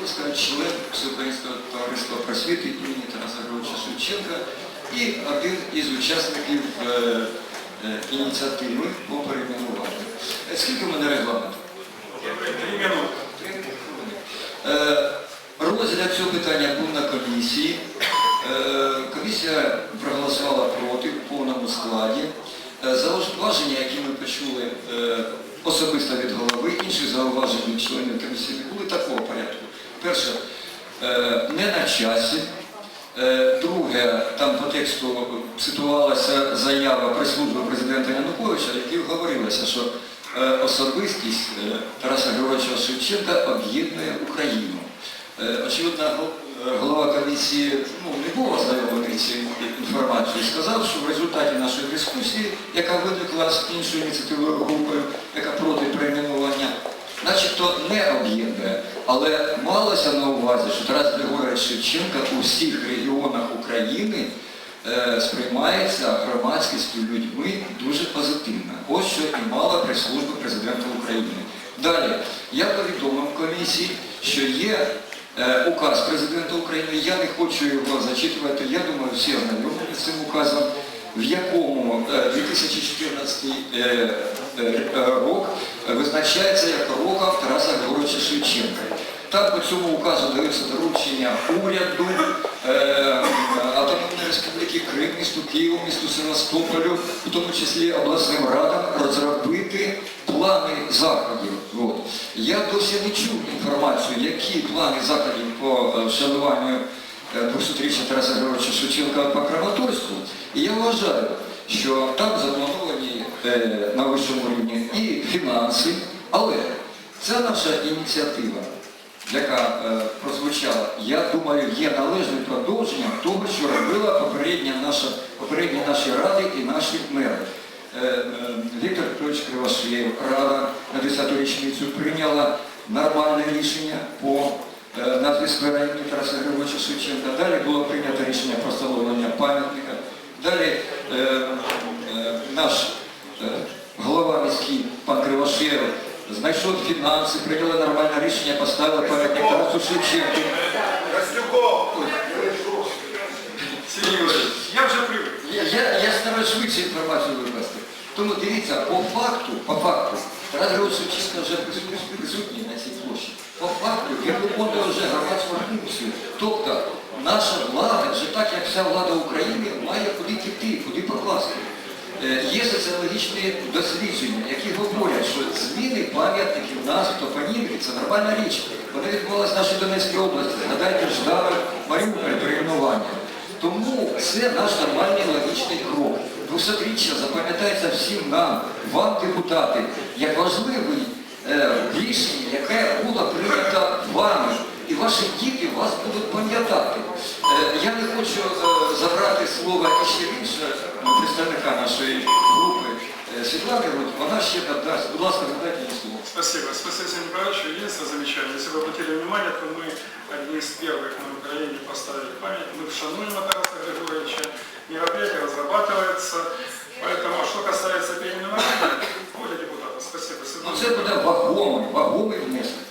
Курська, член Всеукраїнського товариства просвіти імені Тараса Григоровича Шевченка і один із учасників е, е, ініціативи по перейменуванню. Е, Скільки в мене регламент? Е, Розгляд цього питання був на комісії. Комісія проголосувала проти в повному складі. Зауваження, які ми почули особисто від голови, інших зауважень членів комісії не були такого. Перше, е, не на часі. Е, Друге, там по тексту цитувалася заява прес-служби президента Януковича, в якій говорилося, що е, особистість Тараса Григоровича Шевченка об'єднує Україну. Очевидно, голова комісії ну, не був ознайомлений цією інформацією. Сказав, що в результаті нашої дискусії, яка виникла з іншою ініціативною групою, яка проти начебто не об'єднує, але малося на увазі, що Тарас Григорович Шевченка у всіх регіонах України е, сприймається громадськістю людьми дуже позитивно. Ось що і мала прес-служба президента України. Далі, я повідомив комісії, що є е, указ президента України, я не хочу його зачитувати, я думаю, всі ознайомлені з цим указом, в якому е, 2014 е, е, рок визначається як роком Тараса Григоровича Шевченка. Там по цьому указу даються доручення уряду, е, Автономної Республіки Крим, місту Києву, місту Севастополю, в тому числі обласним радам, розробити плани заходів. От. Я досі не чув інформацію, які плани заходів по е, вшануванню е, 200-річчя Тараса Григоровича Шевченка по Краматорську. І я вважаю, що там заплановані е, на вищому рівні і фінанси, але це наша ініціатива яка е, прозвучала, я думаю, є належним продовженням того, що робила попередня наша, попередні наші ради і наші мери. Е, Віктор Петрович Кривошеєв, Рада на 10-ту річницю прийняла нормальне рішення по назві сквера Тараса Григоровича Шевченка. Далі було прийнято рішення про встановлення пам'ятника. Далі е, е, наш е, голова міський пан Кривошеєв знайшов фінанси, прийняли нормальне рішення, поставили пам'ятник Тарасу Шевченку. Я уже привык. Я, я, я стараюсь швидше інформацію викласти. Тому дивіться, по факту, по факту, Тарас Григорович Шевченко вже присутній- присутній на цій площі. По факту він виконує вже громадську функцію. Тобто наша влада, вже так як вся влада України, має куди піти, куди покласти. Е, Є соціологічні дослідження, які говорять, що зміни пам'ятників, назв, топонімів – це нормальна річ. Вони відбувалися в нашій Донецькій області. Згадайте Ждавель, Маріуполь, перейменування. Тому це наш нормальний логічний крок. 200-річчя запам'ятається всім нам, вам, депутати, як важливий е, рішення, яке забрати слово іще інше ну, представника нашої групи е, Світлани Рудь, вона ще надасть. Будь ласка, задайте їй слово. Спасибо. Спасибо, Сергей Николаевич. Единственное замечание. Если вы обратили внимание, то мы одни из первых на Украине поставили память. Мы вшануем Тараса Григорьевича. Мероприятие разрабатывается. Поэтому, что касается переименования, воля депутата. Спасибо. Ну, Светлана це буде вагомий, вагомий внесок.